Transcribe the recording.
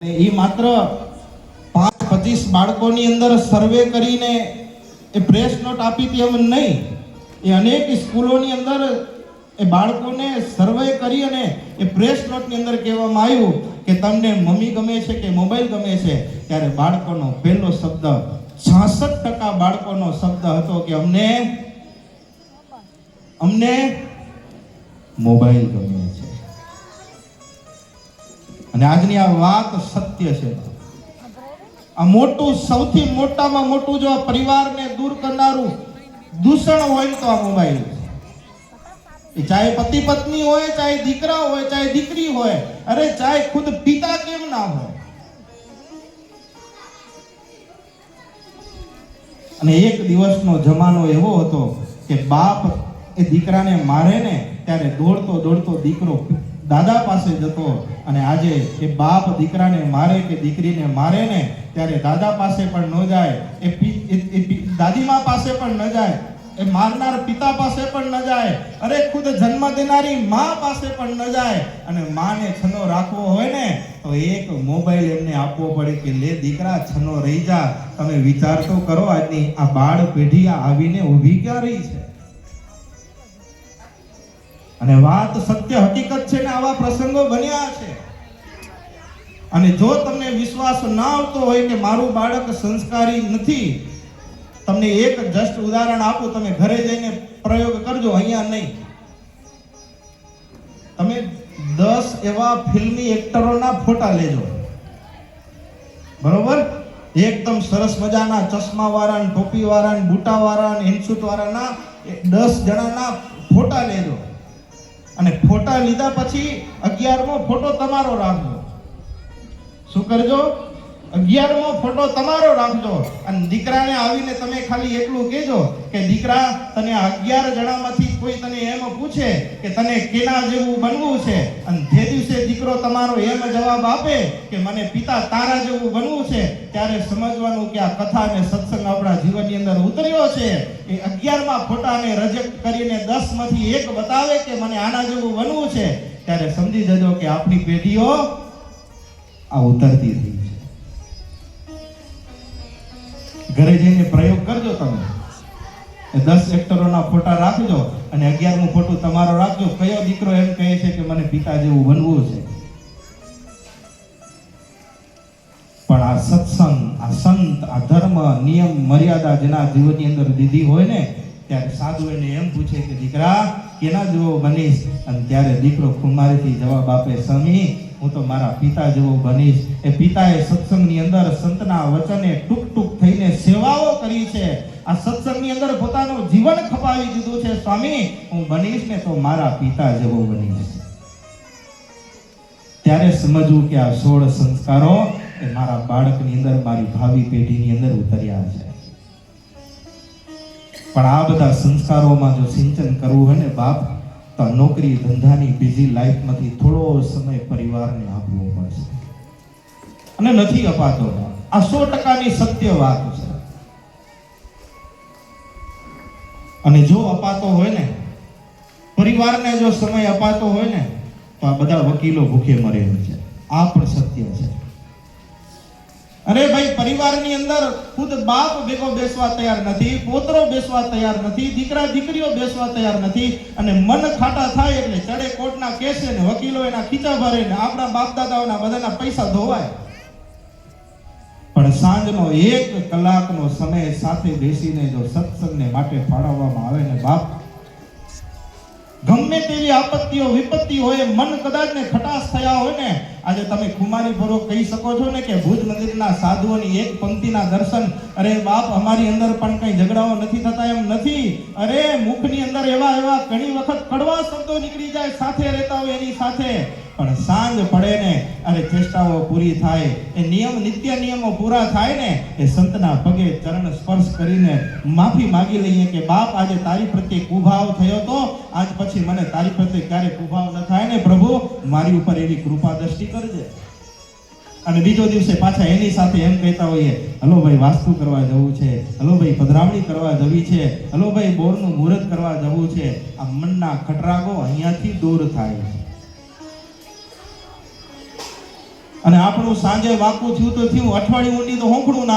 એ માત્ર પાંચ, પચીસ બાળકોની અંદર સર્વે કરીને એ પ્રેસ નોટ આપી હતી એમ નહીં. એ અનેક સ્કૂલોની અંદર એ બાળકોને સર્વે કરી અને એ પ્રેસ નોટની અંદર કહેવામાં આવ્યું કે તમને મમ્મી ગમે છે કે મોબાઈલ ગમે છે, ત્યારે બાળકોનો પહેલો શબ્દ છાસઠ ટકા બાળકોનો શબ્દ હતો કે અમને અમને મોબાઈલ ગમે. અને આજની આ વાત સત્ય છે. આ મોટું, સૌથી મોટામાં મોટું જો આ પરિવારને દૂર કરનારું દૂષણ હોય તો આ મોબાઈલ. એ ચાહે પતિ પત્ની હોય, ચાહે દીકરા હોય, ચાહે દીકરી હોય, અરે ચાહે ખુદ પિતા કેમ ના હોય? અને એક દિવસનો જમાનો એવો હતો કે બાપ એ દીકરાને મારે ને ત્યારે દોડતો દોડતો દીકરો દાદા પાસે જતો અને આજે એ બાપ દીકરાને મારે કે દીકરીને મારે ને ત્યારે દાદા પાસે પણ ન જાય, એ દાદીમા પાસે પણ ન જાય, એ મારનાર પિતા પાસે પણ ન જાય, અરે ખુદ જન્મ દેનારી મા પાસે પણ ન જાય અને માને છનો રાખવો હોય ને, તો એક મોબાઈલ એમને આપવો પડે કે લે દીકરા, છનો રહી જા. તમે વિચાર તો કરો, આજની આ બાળ પેઢી આવીને ઊભી ક્યાં રહી છે? અને વાત સત્ય હકીકત છે ને આવા પ્રસંગો બન્યા છે. અને જો તમને વિશ્વાસ ના આવતો હોય કે મારું બાળક સંસ્કારી નથી, તમને એક જસ્ટ ઉદાહરણ આપું, તમે ઘરે જઈને પ્રયોગ કરજો, અહીંયા નહીં. તમે દસ એવા ફિલ્મી એક્ટરોના ફોટા લેજો. બરોબર? એકદમ સરસ મજાના ચશ્મા વાળા ટોપી વાળા બુટા વાળા હેન્ડસૂટ વાળાના દસ જણાના ફોટા લેજો. અને ફોટા લીધા પછી અગિયારમો ફોટો તમારો રાખજો. શું કરજો? અગિયારમો ફોટો તમારો રાખજો. અને દીકરાને આવીને તમે ખાલી એટલું કહેજો કે, દીકરા, તને અગિયાર જણામાંથી કોઈ તને એમ પૂછે કે તને કેના જેવું બનવું છે? અને જે દિવસે દીકરો તમારો એમ જવાબ આપે કે, મને પિતા તારા જેવું બનવું છે, ત્યારે સમજવાનું કે આ કથા અને સત્સંગ આપણા જીવનની અંદર ઉતર્યો છે. એ અગિયારમાં ફોટાને રજેક્ટ કરીને દસમાંથી એક બતાવે કે, મને આના જેવું બનવું છે. ત્યારે સમજી જજો કે આપણી પેઢીઓ આ ઉતરતી થઈ ઘરે જઈને પ્રયોગ કરજો તમે. દસ એક્ટરોના ફોટા રાખજો અને અગિયારમું ફોટો તમારો રાખજો. કયો દીકરો એમ કહે છે કે મને પિતા જેવું બનવું છે? પણ આ સત્સંગ, આ સંત, આ ધર્મ, નિયમ, મર્યાદા જેના જીવનની અંદર દીધી હોય ને, ત્યારે સાધુ એને એમ પૂછે કે, દીકરા, કેના જેવો બનીશ? અને ત્યારે દીકરો ખુમારીથી જવાબ આપે, સ્વામી, હું તો મારા પિતા જેવો બનીશ. એ પિતાએ સત્સંગની અંદર સંતના વચને ટૂંક ટૂંક થઈને સેવાઓ કરી છે. આ સત્સંગની અંદર પોતાનું જીવન ખપાવી દીધું છે, સ્વામી. હું બનીશ ને તો મારા પિતા જેવો બનીશ. ત્યારે સમજવું કે આ સોળ સંસ્કારો એ મારા બાળકની અંદર, મારી ભાવિ પેઢીની અંદર ઉતર્યા છે. પણ આ બધા સંસ્કારોમાં જો સિંચન કરવું હોય ને બાપ, તો નોકરી ધંધાની બીજી લાઈફમાંથી થોડો સમય પરિવારને આપવો પડશે. અને નથી અપાતો આ સો ટકાની સત્ય વાત છે. અને જો અપાતો હોય ને, પરિવારને જો સમય અપાતો હોય ને, તો આ બધા વકીલો ભૂખે મરે છે. આ પણ સત્ય છે. અરે ભાઈ, પરિવારની અંદર ખુદ બાપ ભેગો બેસવા તૈયાર નથી, પોતરો બેસવા તૈયાર નથી, દીકરા દીકરીઓ બેસવા તૈયાર નથી, અને મન ખાટા થાય એટલે ચડે કોર્ટના કેસે ને, વકીલો એના ખીચા ભરે ને આપણા બાપ દાદાઓના બધાના પૈસા ધોવાય. સાંજનો એક કલાકનો સમય સાથે બેસીને જો સત્સંગને માટે ફાળવવામાં આવે ને બાપ, ગમે તેવી આપત્તિઓ વિપત્તિ હોય, મન કદાચ ને ખટાશ થયા હોય ને આજે તમે ખુમારી પૂર્વક કહી શકો છો ને કે ભુજ મંદિરના સાધુઓની એક પંક્તિના દર્શન, અરે બાપ, અમારી અંદર પણ કઈ ઝઘડાઓ નથી થતા, એમ નથી. અરે, મુખની અંદર એવા એવા ઘણી વખત કડવા શબ્દો નીકળી જાય, સાથે રહેતા હોય એની સાથે. પણ સાંજ પડે ને, અરે ચેષ્ટાઓ પૂરી થાય, એ નિયમ, નિત્ય નિયમો પૂરા થાય ને, એ સંતના પગે ચરણ સ્પર્શ કરીને માફી માગી લઈએ કે બાપ, આજે તારી પ્રત્યે કુભાવ થયો તો, આજ પછી મને તારી પ્રત્યે ક્યારે કુભાવ ન થાય ને પ્રભુ, મારી ઉપર એવી કૃપા દ્રષ્ટિ કરજે અને બીજો દિવસે પાછા એની સાથે એમ કહેતા હોઈએ, હલો ભાઈ, વાસ્તુ કરવા જવું છે. હલો ભાઈ, પધરામણી કરવા જવી છે. હલો ભાઈ, બોરનું મુહૂર્ત કરવા જવું છે. આ મનના ખટરાગો અહીંયાથી દૂર થાય. અને આપણું સાંજે વાકું થયું તો થયું, અઠવાડિયું ઊંડી તો હોંકડું ના